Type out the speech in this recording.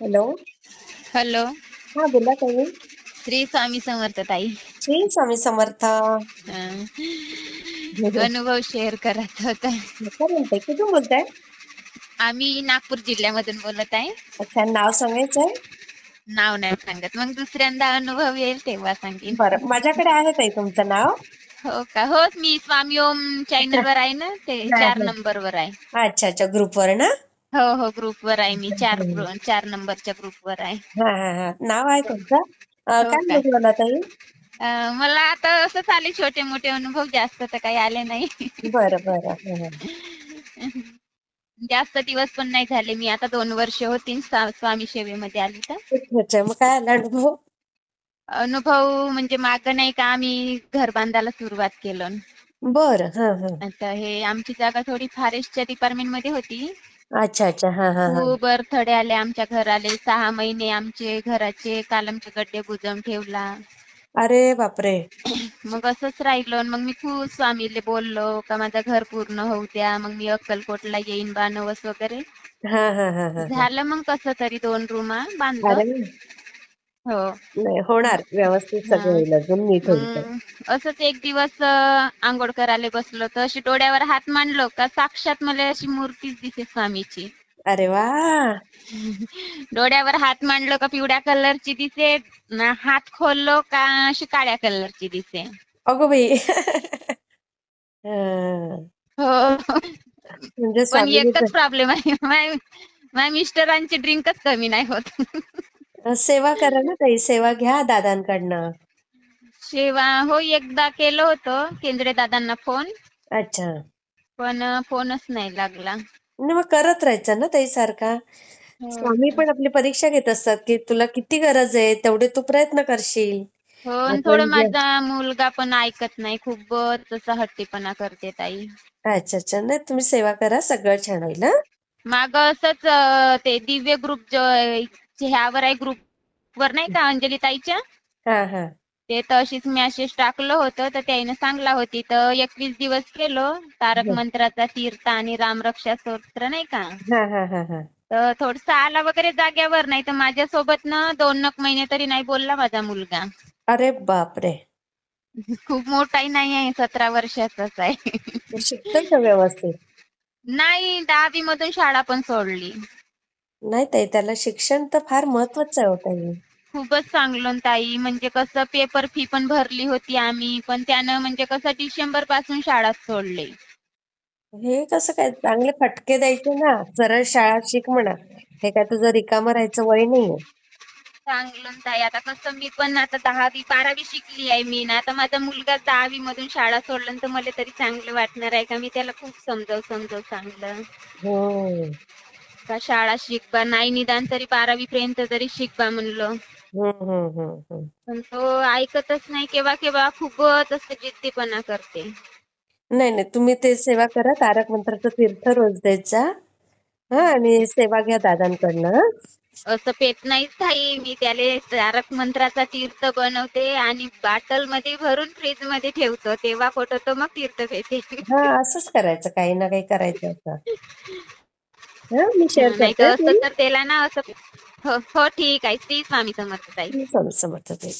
Hello. Hello. हा बोला ताई. श्री स्वामी समर्थ ताई. श्री स्वामी समर्थ. अं, अनुभव शेअर करत होता. कुठून बोलताय? आम्ही नागपूर जिल्ह्यामधून बोलत आहे. अच्छा नाव सांगायचंय? नाव नाही सांगत. मग दुसऱ्यांदा अनुभव येईल तेव्हा सांगेन. बरं माझ्याकडे आहे ताई तुमचं नाव. हो का? हो मी स्वामी ओम चॅनल वर आहे ना ते चार. नंबर वर आहे. अच्छा अच्छा ग्रुपवर ना? हो हो ग्रुप वर आहे मी. चार ग्रु- चार नंबरच्या ग्रुप वर आहे. हा हा हा. नाव आहे तुमचं? अं, हो काय का? बोलला ताई? अं, मला आता असंच आले छोटे मोठे अनुभव. जास्त तर काही आले नाही. बरं बरं. हा, हा. जास्त दिवस पण नाही झाले. मी आता दोन वर्ष स्वा- स्वामी सेवेमध्ये आली तर. अच्छा अच्छा मग काय आला अनुभव? अनुभव म्हणजे मागं नाही का आम्ही घर बांधायला सुरुवात केलं. बरं हा हा. आता हे आमची जागा थोडी फॉरेस्टच्या डिपार्टमेंटमध्ये होती. अच्छा अच्छा. हा हा हा. खूप अडथळे आले आमच्या घराले. सहा महिने आमचे घराचे कालमचे गड्डे बुजवून ठेवला. अरे बापरे. मग असंच राहिलो आणि मग मी खूप स्वामीले बोललो का माझं घर पूर्ण होऊ द्या. मग मी अक्कलकोटला येईन बा नवस वगैरे. हा हा हा हा हा. झालं मग कसं तरी दोन रूमा बांधलं. अरे हो. नाही होणार. व्यवस्थित सगळं. होईल अजून नीट होईल असंच एक दिवस अं, आंघोळ करायला बसलो तर अशी डोळ्यावर हात मांडलो का साक्षात मला अशी मूर्तीच दिसे स्वामीची. अरे वा! डोळ्यावर हात मांडलो का पिवळ्या कलरची दिसे न हात खोललो का अशी काळ्या कलरची दिसे अगो बाई. हा. हो. म्हणजे पण एकच प्रॉब्लेम आहे. माय- मिस्टरांची ड्रिंकच कमी नाही होत. सेवा करा ना ताई सेवा घ्या दादांकडनं. सेवा हो एकदा केलं होतं केंद्रे दादांना फोन. अच्छा. पण फोनच नाही लागला. नाही मग करत राहायचं ना ताई सारखा? हो. स्वामी पण आपली परीक्षा घेत असतात की तुला किती गरज आहे तेवढे तू प्रयत्न करशील. हो आणि थोडं माझा मुलगा पण ऐकत नाही खूपच असा हट्टीपणा करते ताई. अच्छा अच्छा. नाही तुम्ही सेवा करा सगळं छान होईल हा. माग असंच अं, ते दिव्य ग्रुप जो ह्यावर आहे ग्रुप वर नाही का अंजली ताईच्या हा हा. ते तशीच मेसेज टाकलं होतं तर त्याने सांगला होती तर एकवीस दिवस केलो तारक. मंत्राचा तीर्थ आणि रामरक्षा स्तोत्र नाही का? हा हा हा हा. तर थोडस आला वगैरे जाग्यावर नाही तर माझ्यासोबत ना दोन नक महिने तरी नाही बोलला माझा मुलगा. अरे बापरे. खूप मोठाही नाही आहे सतरा वर्षाचाच आहे. शिकतोय व्यवस्थित? नाही दहावी मधून शाळा पण सोडली. नाही ताई त्याला शिक्षण तर फार महत्वाचं आहे हो ताई. खूपच चांगलं ताई म्हणजे कसं पेपर फी पण भरली होती आम्ही पण त्यानं म्हणजे कसं डिसेंबरपासून शाळा सोडले. हे कसं काय चांगले फटके द्यायचे ना सरळ शाळा शिक म्हणा. हे काय तुझं रिकामं राहायचं वय नाहीये. चांगलं ताई आता कसं मी पण आता दहावी बारावी शिकली आहे मी ना आता माझा मुलगा दहावी मधून शाळा सोडलं तर मला तरी चांगलं वाटणार आहे का? मी त्याला खूप समजव समजव सांगलं. हम्म का शाळा शिकवा नाही निदान तरी बारावी पर्यंत तरी शिकवा म्हणलं. हम्म हम्म हम्म हम्म. पण तो ऐकतच नाही केव्हा केव्हा खूपच असं जिद्दीपणा करते. नाही नाही तुम्ही ते सेवा करा तारक मंत्राचं तीर्थ रोज देत जा हा आणि सेवा घ्या दादांकडनं. हं? असं पेत नाहीच ताई मी त्याले तारक मंत्राचा तीर्थ बनवते आणि बाटलमध्ये भरून फ्रीजमध्ये ठेवतो तेव्हा कुठं तो मग तीर्थ पेते हा असंच करायचं काही ना काही करायचं असं. मी शेअर नाही करते. तर त्याला ना असं हो हो ठीक आहे. श्री स्वामी समर्थ ताई. स्वामी समर्थ ताई.